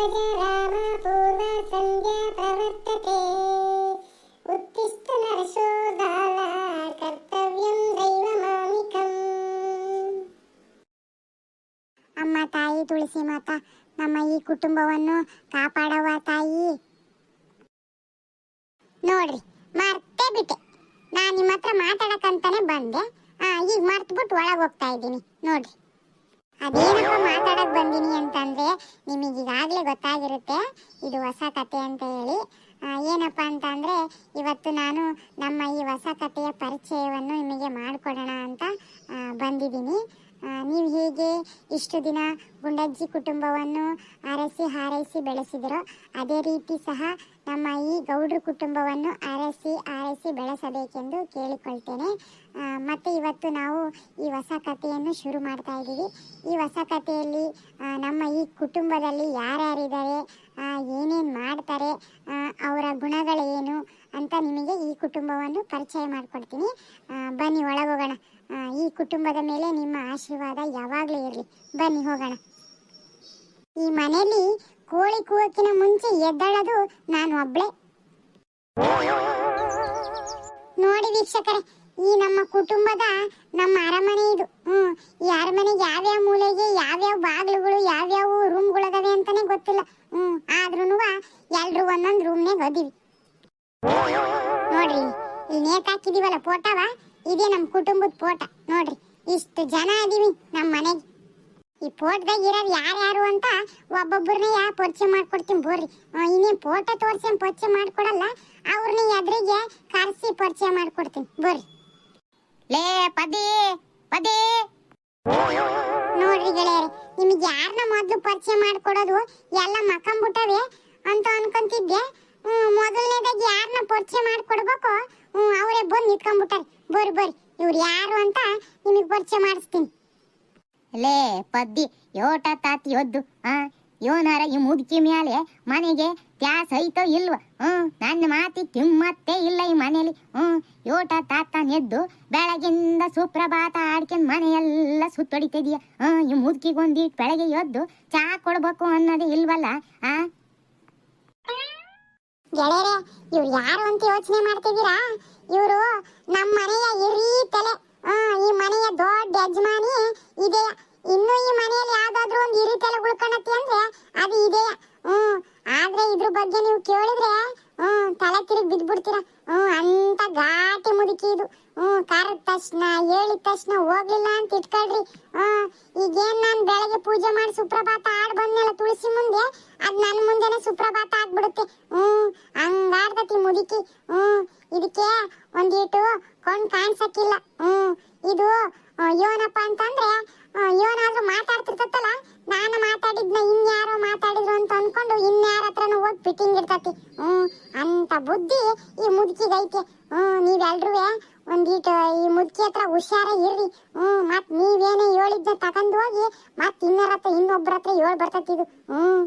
ರಾಮ ಪೂರ್ವ ಸಂಧ್ಯಾ ಪ್ರವರ್ತತೆ. ಉತ್ತಿಷ್ಠ ನರಶೋಧಾಲ ಕರ್ತವ್ಯಂ ದೈವಮಾನಿಕಂ. ಅಮ್ಮ, ತಾಯಿ, ತುಳಸಿ ಮಾತಾ, ನಮ್ಮ ಈ ಕುಟುಂಬವನ್ನು ಕಾಪಾಡವ ತಾಯಿ. ನೋಡ್ರಿ, ಮರ್ತೇ ಬಿಟ್ಟೆ. ನಾನು ನಿಮ್ಮ ಹತ್ರ ಮಾತಾಡಕ್ಕಂತಾನೆ ಬಂದೆ. ಈಗ ಮರ್ತ್ಬಿಟ್ಟು ಒಳಗೆ ಹೋಗ್ತಾ ಇದ್ದೀನಿ. ನೋಡ್ರಿ. ಅದೇನಪ್ಪ ಮಾತಾಡಕ್ ಬಂದೀನಿ ಅಂತಂದ್ರೆ ನಿಮಗೆ ಈಗಾಗಲೇ ಗೊತ್ತಾಗಿರುತ್ತೆ, ಇದು ಹೊಸ ಕತೆ ಅಂತ ಹೇಳಿ. ಏನಪ್ಪ ಅಂತ ಅಂದ್ರೆ ಇವತ್ತು ನಾನು ನಮ್ಮ ಈ ಹೊಸ ಕಥೆಯ ಪರಿಚಯವನ್ನು ನಿಮಗೆ ಮಾಡಿಕೊಡೋಣ ಅಂತ ಬಂದಿದ್ದೀನಿ. ಇಷ್ಟು ದಿನ ಗುಂಡಜ್ಜಿ ಕುಟುಂಬವನ್ನು ಅರಸಿ ಹಾರೈಸಿ ಬೆಳೆಸಿದರು. ಅದೇ ರೀತಿ ಸಹ ನಮ್ಮ ಈ ಗೌಡ್ರ ಕುಟುಂಬವನ್ನು ಅರಸಿ ಆರೈಸಿ ಬೆಳೆಸಬೇಕೆಂದು ಕೇಳಿಕೊಳ್ತೇನೆ. ಮತ್ತು ಇವತ್ತು ನಾವು ಈ ಹೊಸ ಕಥೆಯನ್ನು ಶುರು ಮಾಡ್ತಾ ಇದ್ದೀವಿ. ಈ ಹೊಸ ಕಥೆಯಲ್ಲಿ ನಮ್ಮ ಈ ಕುಟುಂಬದಲ್ಲಿ ಯಾರ್ಯಾರಿದ್ದಾರೆ ಏನೇನು ಮಾಡ್ತಾರೆ ಅವರ ಗುಣಗಳೇನು ಅಂತ ನಿಮಗೆ ಈ ಕುಟುಂಬವನ್ನು ಪರಿಚಯ ಮಾಡಿಕೊಡ್ತೀನಿ. ಬನ್ನಿ ಒಳಗೋಗೋಣ. ಈ ಕುಟುಂಬದ ಮೇಲೆ ನಿಮ್ಮ ಆಶೀರ್ವಾದ ಯಾವಾಗಲೂ ಇರಲಿ. ಬನ್ನಿ ಹೋಗೋಣ. ಈ ಮನೆಯಲ್ಲಿ ಕೋಳಿ ಕೂವಕ್ಕಿನ ಮುಂಚೆ ಎದ್ದಳದು ನಾನು ಒಬ್ಳೆ. ನೋಡಿ ವೀಕ್ಷಕರೇ ಈ ನಮ್ಮ ಕುಟುಂಬದ ನಮ್ಮ ಅರಮನೆ ಇದು. ಹ್ಮ್, ಈ ಅರಮನೆಗೆ ಯಾವ್ಯಾವ ಮೂಲೆಗೆ, ಯಾವ್ಯಾವ ಬಾಗಿಲುಗಳು, ಯಾವ್ಯಾವ ರೂಮ್ಗಳದಾವೆ ಅಂತಾನೆ ಗೊತ್ತಿಲ್ಲ. ಹ್ಮ್, ಆದ್ರೂನು ಎಲ್ರು ಒಂದೊಂದು ರೂಮ್ನಾಗ ಓದಿವಿ ನೋಡ್ರಿ, ಇಲ್ಲಿ ನೇತಾಕಿದೀವಲ್ಲ ಫೋಟೋವ ಇದೇ ನಮ್ಮ ಕುಟುಂಬದ ಫೋಟೋ. ನೋಡ್ರಿ, ಇಷ್ಟು ಜನ ಅದೀವಿ ನಮ್ಮ ಮನೆಗೆ. ಈ ಫೋಟೋದಾಗ ಇರೋರು ಯಾರ್ಯಾರು ಅಂತ ಒಬ್ಬೊಬ್ಬರನ್ನೇ ಯಾ ಪರಿಚಯ ಮಾಡ್ಕೊಡ್ತೀನಿ ಬೋರ್ರಿ. ಇನ್ನೇ ಫೋಟೋ ತೋರಿಸಿ ಪರಿಚಯ ಮಾಡ್ಕೊಡಲ್ಲ ಅವ್ರನ್ನ ಎದುರಿಗೆ ಕರೆಸಿ ಪರಿಚಯ ಮಾಡ್ಕೊಡ್ತೀನಿ. ಬೋರ್ರಿ. ಲೇ, ಪದಿ ಪದಿ. ನೋಡ್ರಿ ಗೆಳೆಯರೆ, ನಿಮಗೆ ಯಾರನ್ನ ಮೊದಲು ಪರಿಚಯ ಮಾಡ್ಕೊಡೋದು ಎಲ್ಲ ಮಕ್ಕಂಬಿಟ್ಟವೆ ಅಂತ ಅನ್ಕೊಂತಿದ್ದೆ. ಮೊದಲನೇದಾಗಿ ಯಾರನ್ನ ಪರಿಚಯ ಮಾಡ್ಕೊಡ್ಬೇಕು? ಅವರೇ ಬಂದು ನಿಂತ್ಕೊಂಡ್ಬಿಟ್ಟಾರೆ ಬರ್ರಿ ಬರ್ರಿ. ಇವ್ರು ಯಾರು ಅಂತ ನಿಮಗೆ ಪರಿಚಯ ಮಾಡಿಸ್ತೀನಿ. ಲೇ, ಪದ್ದಿ, ಯೋಟ ತಾತಿ ಹೊದ್ದು ಆ, ಯೋನಾರ ಈ ಮುದುಕಿ ಮೇಲೆ ಮನೆಗೆ ತ್ಯಾಸ ಐತೋ ಇಲ್ವ? ಹ್ಮ್, ನನ್ನ ಮಾತಿ ಕಿಮ್ಮತ್ತೇ ಇಲ್ಲ ಈ ಮನೇಲಿ. ಹ್ಮ್. ಯೋಟ ತಾತನ ಎದ್ದು ಬೆಳಗಿಂದ ಸುಪ್ರಭಾತ ಆಡ್ಕೊಂಡ್ ಮನೆಯೆಲ್ಲ ಸುತ್ತೊಡಿತಿದೀಯ? ಹ್ಮ್ ಈ ಮುದುಕಿಗೆ ಒಂದಿಟ್ ಬೆಳಗ್ಗೆ ಎದ್ದು ಚಾ ಕೊಡ್ಬೇಕು ಅನ್ನೋದೇ ಇಲ್ವಲ್ಲ, ಆ? ಗೆಳೆಯರೆ, ಇವ್ರು ಯಾರು ಅಂತ ಯೋಚನೆ ಮಾಡ್ತಿದ್ದೀರಾ? ಇವರು ನಮ್ಮ ಮನೆಯ ಇರೀ ತಲೆ ಈ ಮನೆಯ ದೊಡ್ಡ ಯಜಮಾನಿ ಇದೆಯ ಇನ್ನು ಈ ಮನೆಯಲ್ಲಿ ಯಾವ್ದಾದ್ರು ಒಂದು ಹಿರಿ ತಲೆ ಉಳ್ಕೊಳತಿ ಅಂದ್ರೆ ಅದು ಇದೆಯ ಹ್ಮ್ ಆದ್ರೆ ಇದ್ರ ಬಗ್ಗೆ ನೀವು ಕೇಳಿದ್ರೆ ಹ್ಮ್ ತಲೆ ತಿರುಗಿ ಬಿದ್ಬಿಡ್ತೀರ ಹ್ಮ್ ಅಂತ ಘಾಟಿ ಮುದುಕಿ ಇದು ಹ್ಮ್ ಕರೆದ ತಕ್ಷಣ ಹೇಳಿದ ತಕ್ಷಣ ಹೋಗ್ಲಿಲ್ಲ ಅಂತ ಇಟ್ಕೊಳ್ರಿ ಹ್ಮ್ ಈಗೇನ್ ನಾನ್ ಬೆಳಗ್ಗೆ ಪೂಜೆ ಮಾಡಿ ಸುಪ್ರಭಾತ ಆಡ್ ಬಂದ್ಮೇಲೆ ತುಳಸಿ ಮುಂದೆ ಅದ್ ನನ್ ಮುಂದೆನೆ ಆಗ್ಬಿಡುತ್ತೆ ಹ್ಮ್ ಹಂಗಾಡ್ತತಿ ಮುದುಕಿ. ಹ್ಮ್, ಇದಕ್ಕೆ ಒಂದೀಟು ಕೊಂಡ್ ಕಾಣ್ಸಕ್ಕಿಲ್ಲ ಹ್ಮ್, ಇದು ಯೋನಪ್ಪ ಅಂತಂದ್ರೆ ಇವನಾದ್ರೂ ಮಾತಾಡ್ತಿರ್ತತ್ತಲ್ಲ, ನಾನು ಮಾತಾಡಿದ್ನ ಇನ್ಯಾರೋ ಮಾತಾಡಿದ್ರು ಅಂತ ಅನ್ಕೊಂಡು ಇನ್ಯಾರ ಹತ್ರನೂ ಹೋಗಿ ಫಿಟ್ಟಿಂಗ್ ಇರ್ತತಿ ಹ್ಮ್, ಅಂತ ಬುದ್ಧಿ ಈ ಮುದುಕಿಗೈತೆ ಹ್ಮ್ ನೀವೆಲ್ರೂ ಒಂದೀಟು ಈ ಮುದುಕಿ ಹತ್ರ ಹುಷಾರ ಇರ್ರಿ. ಹ್ಮ್ ಮತ್ ನೀವೇನೇ ಹೇಳಿದ್ನ ತಗೊಂಡು ಹೋಗಿ ಮತ್ ಇನ್ನರ ಹತ್ರ ಇನ್ನೊಬ್ರ ಹತ್ರ ಹೇಳ್ ಬರ್ತತಿ ಇದು. ಹ್ಮ್.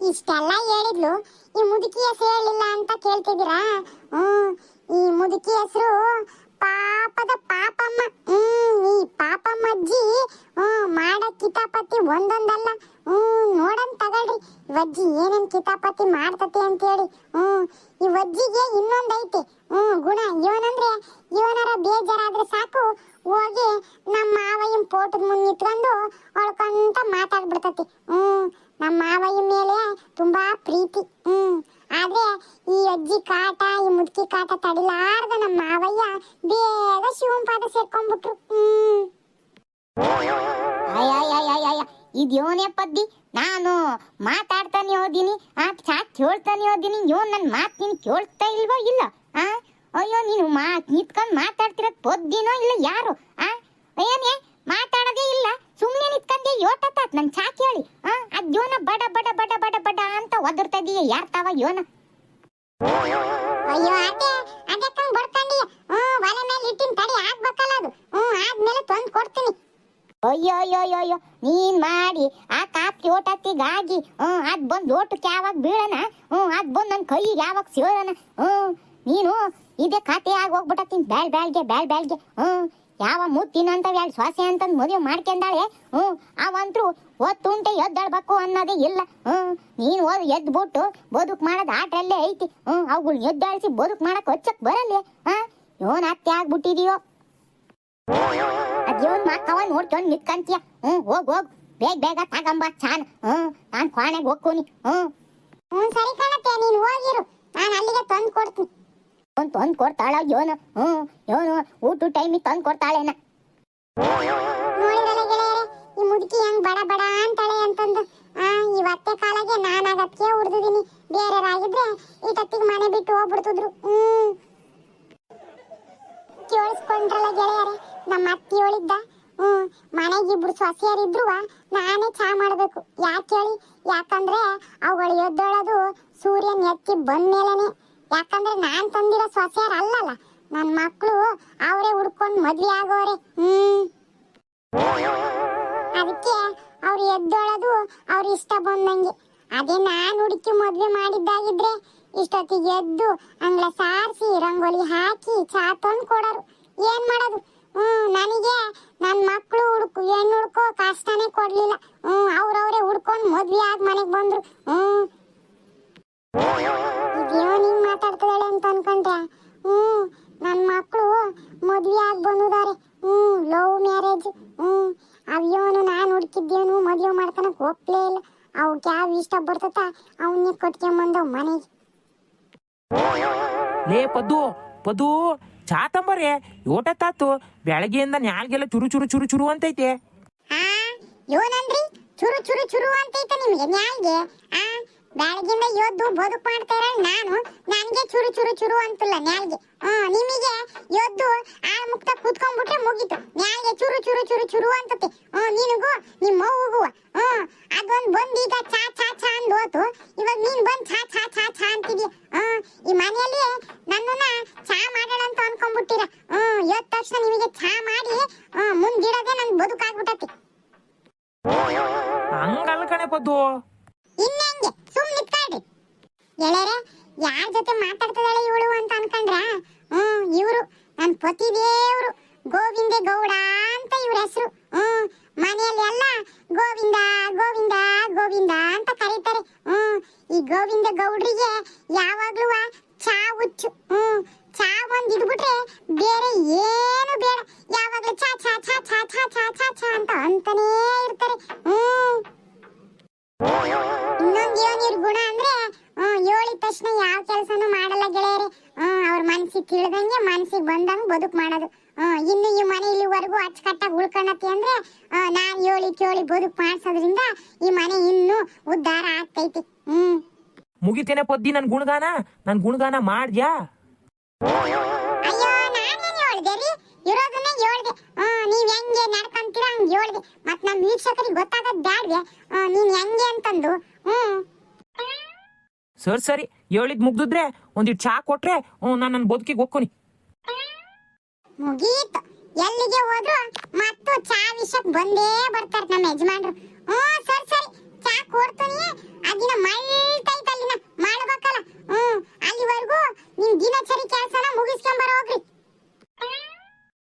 ಇಷ್ಟೆಲ್ಲ ಹೇಳಿದ್ಲು. ಈ ಮುದುಕಿ ಹೆಸರು ಹೇಳಿಲ್ಲ ಅಂತ ಕೇಳ್ತಿದ್ದೀರಾ? ಹ್ಮ್ ಈ ಮುದುಕಿ ಹೆಸರು ಪಾಪದ ಪಾಪಮ್ಮ. ಹ್ಮ್ ಈ ಪಾಪಮ್ಮ ಅಜ್ಜಿ ಹ್ಮ್ ಮಾಡೋ ಕಿತಾಪತಿ ಒಂದೊಂದಲ್ಲ. ಹ್ಮ್ ನೋಡನ್ ತಗೊಳ್ರಿ. ಇವಜ್ಜಿ ಏನೇನ್ ಕಿತಾಪತಿ ಮಾಡ್ತತಿ ಅಂತೇಳಿ. ಹ್ಮ್ ಈ ವಜ್ಜಿಗೆ ಇನ್ನೊಂದೈತೆ. ಹ್ಮ್ ಗುಣ. ಇವನಂದ್ರೆ ಇವನರ ಬೇಜಾರಾದ್ರೆ ಸಾಕು. ಹೋಗಿ ನಮ್ಮ ಮಾವಯ್ಯನ ಪೋಟದ ಮುಂದೆ ನಿಂತ್ಕೊಂಡು ಅಳ್ಕಂತ ಮಾತಾಡ್ಬಿಡ್ತತಿ. ಹ್ಮ್ ನಮ್ಮ ಮಾವಯ್ಯ ಮೇಲೆ ತುಂಬಾ ಪ್ರೀತಿ. ಹ್ಮ್. ಆದ್ರೆ ಈ ಅಜ್ಜಿ ಕಾಟ, ಈ ಮುದುಕಿ ಕಾಟ ತಡಿಲಾರ್ದ ನಮ್ಮ ಮಾವಯ್ಯ ಬೇಗ ಶಿವನ್ ಪಾದ ಸೇರ್ಕೊಂಡ್ಬಿಟ್ರು. ಹ್ಮ್. ಇದೇನೇ ಪದ್ದಿ ನಾನು ಮಾತಾಡ್ತಾನೆ ಹೋದಿನಿ, ಆ ಚಾ ಕೇಳ್ತಾನೆ ಹೋದಿನಿ ಇವ್ ನನ್ನ ಮಾತು ನೀನು ಕೇಳ್ತಾ ಇಲ್ವೋ ಇಲ್ಲ? ಆ? ಅಯ್ಯೋ, ನೀನು ಮಾತ್ ನಿಂತ್ಕೊಂಡು ಮಾತಾಡ್ತಿರೋದು ಪದ್ದಿನೋ ಇಲ್ಲ ಯಾರು? ಆ? ಏನೇ? ಮಾತಾಡೋದೇ ಇಲ್ಲ ಯೋಟತ್ತ ಯೋಟತ್ತಾತ್ ನನ್ನ ಚಾ ಕೇಳಿ. ಆ ಅದ್ ಯೋನ ಬಡ ಬಡ ಬಡ ಬಡ ಬಡ ಅಂತ ಒದರ್ತಾ ಇದೀಯ ಯಾರ್ ತಾವ ಯೋನ ಅಯ್ಯೋ ಅದೇ ಅದಕ್ಕಂಗ್ ಬಡ್ಕೊಂಡಿ. ಹ್ಮ್ ಒಲೆ ಮೇಲೆ ಇಟ್ಟಿನ ತಡಿ ಆಗ್ಬೇಕಲ್ಲ ಅದು. ಹ್ಮ್ ಆದ್ಮೇಲೆ ತಂದು ಕೊಡ್ತೀನಿ. ಅಯ್ಯೋ ಅಯ್ಯೋ ಅಯ್ಯೋ ನೀನ್ ಮಾಡಿ ಆ ಕಾಪಿ ಓಟತ್ತಿಗಾಗಿ ಹ್ಮ್ ಅದ್ ಬಂದ್ ಓಟಕ್ಕೆ ಯಾವಾಗ ಬೀಳನ? ಹ್ಮ್ ಅದ್ ಬಂದ್ ನನ್ ಕೈಗೆ ಯಾವಾಗ ಸೇರನ ಹ್ಮ್ ನೀನು ಇದೇ ಖಾತೆ ಆಗಿ ಹೋಗ್ಬಿಟ್ಟತ್ತೀನಿ ಬ್ಯಾಳ್ ಬ್ಯಾಳ್ಗೆ ಬ್ಯಾಳ್ ಬ್ಯಾಳ್ಗೆ ಹ್ಮ್ ಯಾವ ಮುತ್ತಿನಂತ ಎರಡು ಶ್ವಾಸೆ ಅಂತಂದ್ ಮದುವೆ ಮಾಡ್ಕೊಂಡಾಳೆ? ಹ್ಞೂ, ಅವಂತ್ರು ಒತ್ತುಂಟೆ ಎದ್ದಳ್ಬೇಕು ಅನ್ನೋದೇ ಇಲ್ಲ. ಹ್ಮ್ ನೀನು ಓದ್ ಎದ್ದು ಬಿಟ್ಟು ಬದುಕು ಮಾಡೋದು ಆಟಲ್ಲೇ ಐತಿ. ಹ್ಮ್ ಅವುಗಳು ಎದ್ದಾಳಿಸಿ ಬದುಕು ಮಾಡಕ್ ಹೊಚ್ಚಕ್ ಬರಲ್ಲೇ? ಹಾ, ಇವನ್ ಅತ್ತೆ ಆಗ್ಬಿಟ್ಟಿದೀಯೋ? ಅದೇವನ್ ಮಾಕವ ನೋಡ್ಕೊಂಡ್ ನಿತ್ಕಂತೀಯ. ಹ್ಮ್ ಹೋಗ್ ಹೋಗ್, ಬೇಗ ಬೇಗ ತಗಂಬ ಚಾನ್. ಹ್ಮ್ ನಾನು ಕ್ವಾಣೆಗ್ ಹೋಗ್ಕೋನಿ ಹ್ಮ್ ಹ್ಞೂ, ಸರಿ ಕಾಣತ್ತೆ ನೀನು ಹೋಗಿರು. ನಾನು ಅಲ್ಲಿಗೆ ತಂದು ಕೊಡ್ತೀನಿ ಅವ್ನ್ ತಂದ್ ಕೊಡ್ತಾಳ ಯೋನು ಹ್ಮ್ ಯೋನು ಊಟ ಟೈಮಿಗೆ ತಂದ್ ಕೊಡ್ತಾಳೇನ? ಈ ಮುದುಕಿ ಹೆಂಗ್ ಬಡ ಬಡ ಅಂತಾಳೆ ಅಂತಂದು. ಇವತ್ತೆ ಕಾಲಾಗೆ ನಾನಾಗತ್ಕೆ ಉಡ್ದಿದ್ದೀನಿ ಈ ತತ್ತಿಗೆ ಮನೆ ಬಿಟ್ಟು ಹೋಗ್ಬಿಡ್ತಿದ್ರು. ಹ್ಮ್. ಕೇಳಿಸ್ಕೊಂಡ್ರಲ್ಲ ಗೆಳೆಯರೆ, ನಮ್ಮ ಅತ್ತಿ ಹೇಳಿದ್ದ. ಹ್ಮ್, ಮನೆಗೆ ಇಬ್ರು ಸೊಸೆಯರಿದ್ರು ನಾನೇ ಚಾ ಮಾಡಬೇಕು. ಯಾಕೆ ಹೇಳಿ ಯಾಕಂದ್ರೆ ಅವುಗಳು ಎದ್ದೊಳದು ಸೂರ್ಯನ್ ಎತ್ತಿ ಬಂದ್ಮೇಲೆನೆ. ಯಾಕಂದ್ರೆ ನಾನ್ ತಂದಿರೋ ಸೊಸೆಯರ್ ಅಲ್ಲಲ್ಲ ನನ್ನ ಮಕ್ಕಳು ಅವರೇ ಹುಡ್ಕೊಂಡು ಮದ್ವೆ ಆಗೋರೆ. ಹ್ಮ್. ಅದಕ್ಕೆ ಅವ್ರು ಎದ್ದೊಳದು ಅವ್ರ ಇಷ್ಟ ಬಂದಂಗೆ. ಅದೇ ನಾನು ಹುಡುಕಿ ಮದ್ವೆ ಮಾಡಿದ್ದಾಗಿದ್ರೆ ಇಷ್ಟೊತ್ತಿಗೆ ಎದ್ದು ಅಂಗ್ಲ ಸಾರಿಸಿ ರಂಗೋಲಿ ಹಾಕಿ ಚಾ ತಂದು ಕೊಡೋರು. ಏನ್ ಮಾಡೋದು? ಹ್ಮ್, ನನಗೆ ನನ್ನ ಮಕ್ಕಳು ಹುಡುಕು ಹೆಣ್ಣು ಹುಡುಕೋ ಕಷ್ಟನೇ ಕೊಡ್ಲಿಲ್ಲ. ಹ್ಮ್, ಅವ್ರವ್ರೇ ಹುಡ್ಕೊಂಡು ಮದ್ವೆ ಆಗಿ ಮನೆಗೆ ಬಂದ್ರು. ಹ್ಮ್. ಹಿಂಗ್ ಮಾತಾಡ್ತಿದ್ದಾಳೆ ಅಂತ ಅನ್ಕೊಂಡೆ ಹ್ಮ್ ನನ್ನ ಮಕ್ಕಳು ಮದ್ವೆ ಆಗಿ ಬಂದಿದ್ದಾರೆ ಹ್ಮ್ ಲವ್ ಮ್ಯಾರೇಜ್. ಹ್ಮ್ ಅವ್ಯವನು ನಾನು ಹುಡುಕಿದ್ದೇನು ಮದುವೆ ಮಾಡ್ಕೊಳಕ್ ಕೊಪ್ಲೇ ಇಲ್ಲ. ಅವ್ಕೆ ಯಾವ ಇಷ್ಟ ಬರ್ತತ ಅವನ್ನೇ ಕಟ್ಕೊಂಬಂದವ್ ಮನೆಗೆ. ಲೇ ಪದ್ದು ಪದ್ದು ಚಾ ಊಟ ತಾತು ಬೆಳಗ್ಗೆಯಿಂದ ನ್ಯಾಲ್ಗೆಲ್ಲ ಚುರು ಚುರು ಚುರು ಚುರು ಅಂತೈತೆ. ಆ ಯೋನಂದ್ರಿ ಚುರು ಚುರು ಚುರು ಅಂತೈತೆ ನಿಮ್ಗೆ ನ್ಯಾಲ್ಗೆ. ಆ ಬೆಳಗಿಂದ ಎದ್ದು ಬದುಕು ಮಾಡ್ತಾ ಇರೋ ನಾನು. ನನಗೆ ಚುರು ಚುರು ಚುರು ಅಂತಿಲ್ಲ ನ್ಯಾಲ್ಗೆ ಹ್ಮ್ ನಿಮಗೆ ಎದ್ದು ಆಳ ಮುಕ್ತ ಕೂತ್ಕೊಂಡ್ಬಿಟ್ರೆ ಮುಗೀತು. ನ್ಯಾಲ್ಗೆ ಚುರು ಚುರು ಚುರು ಚುರು ಅಂತತೆ. ಹ್ಮ್ ನಿನಗೂ ನಿಮ್ಮ ಅವ್ವಗೂ ಹ್ಮ್ ಅದೊಂದು ಬಂದು ಈಗ ಚಾ ಚಾ ಚಾ ಅಂದ್ ಹೋತು. ಇವಾಗ ನೀನ್ ಬಂದ್ ಚಾ ಚಾ ಚಾ ಚಾ ಅಂತಿದ್ಯ ಹ್ಮ್ ಈ ಮನೆಯಲ್ಲಿ ನನ್ನನ್ನ ಚಾ ಮಾಡೋಣ ಅಂತ ಅನ್ಕೊಂಡ್ಬಿಟ್ಟಿರ. ಹ್ಮ್ ಯೋದ್ ತಕ್ಷಣ ನಿಮಗೆ ಚಾ ಮಾಡಿ ಹ್ಮ್ ಮುಂದಿಡೋದೇ ನನ್ ಬದುಕಾಗ್ಬಿಟ್ಟತಿ ಹಂಗಲ್ಲ ಕಣೆ ಪದ್ದು. ಇನ್ನೆಂಗೆ ಸುಮ್ ನಿತ್ಕೊಳ್ರಿ ಎಳೆರೆ, ಯಾರ ಜೊತೆ ಮಾತಾಡ್ತಿದಾಳೆ ಇವಳು ಅಂತ ಅನ್ಕೊಂಡ್ರ? ಹ್ಮ್, ಇವರು ನನ್ನ ಪತಿ ದೇವ್ರು, ಗೋವಿಂದ ಗೌಡ ಅಂತ ಇವ್ರ ಹೆಸರು. ಹ್ಮ್, ಮನೆಯಲ್ಲಿ ಎಲ್ಲ ಗೋವಿಂದ ಗೋವಿಂದ ಗೋವಿಂದ ಅಂತ ಕರೀತಾರೆ. ಹ್ಮ್, ಈ ಗೋವಿಂದ ಗೌಡ್ರಿಗೆ ಯಾವಾಗ್ಲೂ ಚಾ ಹುಚ್ಚು. ಹ್ಮ್, ಚಾ ಒಂದ್ ಇದ್ಬಿಟ್ರೆ ಬೇರೆ ಏನು ಬೇಡ. ಯಾವಾಗ್ಲೂ ಚಾ ಚಾ ಚಾ ಚಾ ಚಾ ಚಾ ಚಾ ಚಾ ಅಂತ ಅಂತಾನೇ ಇರ್ತಾರೆ. ಹ್ಮ್. ಇನ್ನೊಂದ್ ಇವ್ರ ಗುಣ ಅಂದ್ರೆ ಹೇಳಿದ ತಕ್ಷಣ ಯಾವ ಕೆಲಸನೂ ಮಾಡಲ್ಲ ಗೆಳೆಯರೆ. ಅವ್ರ ಮನ್ಸಿಗೆ ತಿಳಿದಂಗೆ ಮನ್ಸಿಗೆ ಬಂದಂಗ್ ಬದುಕು ಮಾಡೋದು. ಇನ್ನು ಈ ಮನೆ ಇಲ್ಲಿವರೆಗೂ ಅಚ್ಚುಕಟ್ಟಾಗಿ ಉಳ್ಕೊಂಡತಿ ಅಂದ್ರೆ ನಾನ್ ಹೇಳಿ ಕೇಳಿ ಬದುಕು ಮಾಡ್ಸೋದ್ರಿಂದ ಈ ಮನೆ ಇನ್ನು ಉದ್ಧಾರ ಆಗ್ತೈತಿ. ಹ್ಮ್. ಮುಗಿತೇನೆ ಪದ್ದಿ ನನ್ ಗುಣಗಾನ? ನನ್ ಗುಣಗಾನ ಮಾಡ್ದ್ಯಾ ಅಯ್ಯೋ ನಾನೇನ್ ಹೇಳ್ದೆ ರೀ ಇರೋದನ್ನೇ ಹೇಳ್ದೆ ಹ್ಮ್ ನೀವ್ ಹೆಂಗೆ ಮತ್ತೆ ಮತ್ ನಮ್ ವೀಕ್ಷಕರಿಗೆ ಗೊತ್ತಾಗದ್ ಬ್ಯಾಡ್ವೆ. ಹ್ಮ್ ನೀನ್ ಹೆಂಗೆ ಅಂತಂದು. ಹ್ಮ್. ಸರಿ ಸರಿ. ಹೇಳಿದ್ ಮುಗ್ದಿದ್ರೆ ಒಂದಿಟ್ ಚಾ ಕೊಟ್ರೆ ನಾನು ನನ್ನ ಬದುಕಿಗೆ ಹೋಗ್ಕೊನಿ ಮುಗೀತು. ಎಲ್ಲಿಗೆ ಹೋದ್ರು ಮತ್ತು ಚಾ ವಿಷಕ್ ಬಂದೇ ಬರ್ತಾರ ನಮ್ಮ ಯಜಮಾನ್ರು. ಹ್ಮ್ ಸರಿ ಸರಿ. ಚಾ ಕೊಡ್ತೀನಿ. ಅದಿನ ಮಳ್ತೈತ್ ಅಲ್ಲಿನ. ಮಾಡ್ಬೇಕಲ್ಲ. ಹ್ಮ್ ಅಲ್ಲಿವರೆಗೂ ನಿನ್ ದಿನಚರಿ ಕೆಲಸನ ಮುಗಿಸ್ಕೊಂಡ್ ಬರೋಗ್ರಿ.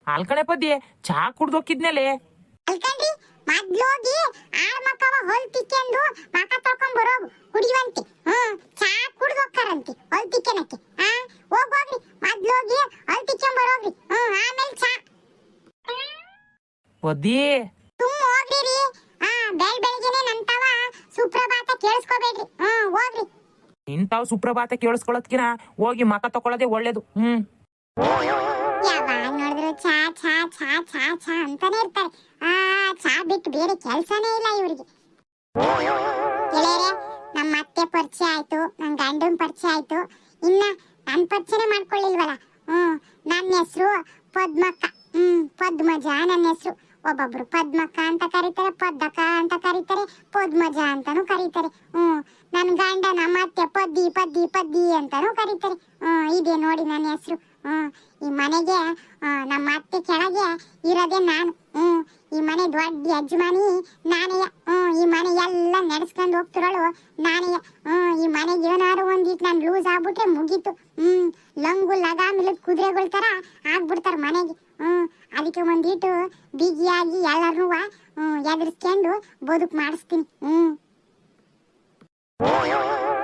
ಅಲ್ಕಣೆ ಪದ್ಯ ಚಾ ಕುಡ್ದೋಕಿದ್ನೇಲೆ ಹೊಲ್ ಪಾಕ ತೊಳ್ಕೊಂಡ್ ಬರೋ ಕುಡಿಯುವಂತೆ ಹ್ಮ್ ಚಾ ಕುಡ್ದು ಹೋಗ್ತಾರಂತೆ ಹೊಲ್ ತಿಕ್ಕೆನಕ್ಕೆ ಹಾ ಹೋಗ್ ಹೋಗ್ರಿ ಮೊದ್ಲೋಗಿ ಹೊಲ್ ತಿಕ್ಕೊಂಡ್ ಬರೋಗ್ರಿ ಹ್ಮ್ ಆಮೇಲೆ ಚಾ. ಪದ್ದಿ ಸುಮ್ ಹೋಗ್ರಿ. ಹಾ ಬೆಳ್ ಬೆಳಗ್ಗೆನೆ ನಂತವ ಸುಪ್ರಭಾತ ಕೇಳಿಸ್ಕೋಬೇಡ್ರಿ. ಹ್ಮ್ ಹೋಗ್ರಿ. ಇಂತಾವ್ ಸುಪ್ರಭಾತ ಕೇಳಿಸ್ಕೊಳ್ಳೋದ್ಕಿನ ಹೋಗಿ ಮಕ ತಕೊಳ್ಳೋದೇ ಒಳ್ಳೇದು. ಹ್ಮ್. ಯಾವಾಗ ನೋಡಿದ್ರು ಚಾ ಚಾ ಚಾ ಚಾ ಚಾ ಅಂತಾನೆ ಇರ್ತಾರೆ. ಆ ಚಾ ಬಿಟ್ಟು ಬೇರೆ ಕೆಲಸನೇ ಇಲ್ಲ ಇವ್ರಿಗೆ. ನಮ್ಮ ಅತ್ತೆ ಪರಿಚಯ ಆಯ್ತು ನನ್ನ ಗಂಡನ ಪರಿಚಯ ಆಯ್ತು. ಇನ್ನ ನನ್ನ ಪರಿಚಯನೇ ಮಾಡ್ಕೊಳ್ಳಿಲ್ವಲ್ಲ? ಹ್ಮ್ ನನ್ನ ಹೆಸರು ಪದ್ಮಕ್ಕ. ಹ್ಮ್, ಪದ್ಮಜ ನನ್ನ ಹೆಸರು. ಒಬ್ಬೊಬ್ರು ಪದ್ಮಕ್ಕ ಅಂತ ಕರೀತಾರೆ ಪದ್ದಕ್ಕ ಅಂತ ಕರೀತಾರೆ, ಪದ್ಮಜ ಅಂತಾನು ಕರೀತಾರೆ. ಹ್ಮ್ ನನ್ನ ಗಂಡ ನಮ್ಮ ಅತ್ತೆ ಪದ್ದಿ ಪದ್ದಿ ಪದ್ದಿ ಅಂತಾನು ಕರೀತಾರೆ. ಹ್ಮ್, ಇದೆ ನೋಡಿ ನನ್ನ ಹೆಸರು. ಈ ಮನೆಗೆ ನಮ್ಮ ಅತ್ತೆ ಕೆಳಗೆ ಇರೋದೆ ನಾನು. ಹ್ಞೂ ಈ ಮನೆ ದೊಡ್ಡ ಯಜಮಾನಿ, ನಾನೇ ಹ್ಞೂ ಈ ಮನೆ ಎಲ್ಲ ನಡೆಸ್ಕೊಂಡು ಹೋಗ್ತಿರೋಳು ನಾನೇ. ಹ್ಞೂ ಈ ಮನೆಗೆ ಏನಾದ್ರು ಒಂದಿಟ್ಟು ನಾನು ಲೂಸ್ ಆಗ್ಬಿಟ್ರೆ ಮುಗೀತು. ಹ್ಞೂ ಲಂಗು ಲಗಾಮಿಲದ ಕುದುರೆಗಳ ಥರ ಆಗ್ಬಿಡ್ತಾರೆ ಮನೆಗೆ. ಹ್ಞೂ ಅದಕ್ಕೆ ಒಂದಿಟ್ಟು ಬಿಗಿಯಾಗಿ ಎಲ್ಲರೂ ಎದುರಿಸ್ಕೊಂಡು ಬದುಕು ಮಾಡಿಸ್ತೀನಿ. ಹ್ಞೂ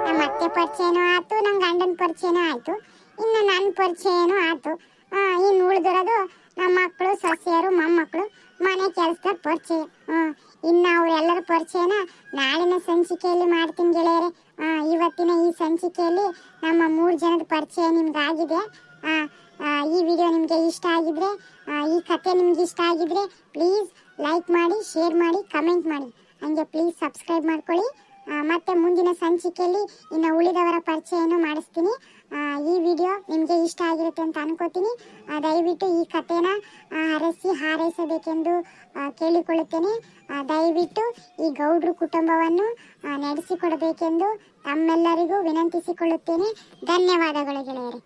ನಮ್ಮ ಅತ್ತೆ ಪರಿಚಯನೂ ಆಯ್ತು ನಮ್ಮ ಗಂಡನ ಪರಿಚಯನೂ ಆಯ್ತು. ಇನ್ನು ನನ್ನ ಪರಿಚಯನೂ ಆಯ್ತು ಆ, ಇನ್ನು ಉಳಿದಿರೋದು ನಮ್ಮ ಮಕ್ಕಳು ಸಸ್ಯರು ಮೊಮ್ಮಕ್ಕಳು ಮನೆ ಕೆಲಸದ ಪರಿಚಯ. ಇನ್ನು ಅವರೆಲ್ಲರ ಪರಿಚಯನ ನಾಳಿನ ಸಂಚಿಕೆಯಲ್ಲಿ ಮಾಡ್ತೀನಿ ಗೆಳೆಯರೆ. ಇವತ್ತಿನ ಈ ಸಂಚಿಕೆಯಲ್ಲಿ ನಮ್ಮ ಮೂರು ಜನದ ಪರಿಚಯ ನಿಮ್ಗಾಗಿದೆ ಈ ವಿಡಿಯೋ ನಿಮಗೆ ಇಷ್ಟ ಆಗಿದ್ರೆ ಈ ಕತೆ ನಿಮ್ಗೆ ಇಷ್ಟ ಆಗಿದ್ರೆ ಪ್ಲೀಸ್ ಲೈಕ್ ಮಾಡಿ ಶೇರ್ ಮಾಡಿ ಕಮೆಂಟ್ ಮಾಡಿ. ಹಂಗೆ ಪ್ಲೀಸ್ ಸಬ್ಸ್ಕ್ರೈಬ್ ಮಾಡ್ಕೊಳ್ಳಿ. ಮತ್ತೆ ಮುಂದಿನ ಸಂಚಿಕೆಯಲ್ಲಿ ಇನ್ನು ಉಳಿದವರ ಪರಿಚಯನೂ ಮಾಡಿಸ್ತೀನಿ. ಈ ವಿಡಿಯೋ ನಿಮಗೆ ಇಷ್ಟ ಆಗಿರುತ್ತೆ ಅಂತ ಅನ್ಕೋತೀನಿ. ದಯವಿಟ್ಟು ಈ ಕಥೆನ ಹರಸಿ ಹಾರೈಸಬೇಕೆಂದು ಕೇಳಿಕೊಳ್ಳುತ್ತೇನೆ. ದಯವಿಟ್ಟು ಈ ಗೌಡ್ರ ಕುಟುಂಬವನ್ನು ನಡೆಸಿಕೊಡಬೇಕೆಂದು ತಮ್ಮೆಲ್ಲರಿಗೂ ವಿನಂತಿಸಿಕೊಳ್ಳುತ್ತೇನೆ. ಧನ್ಯವಾದಗಳು ಗೆಳೆಯರೆ.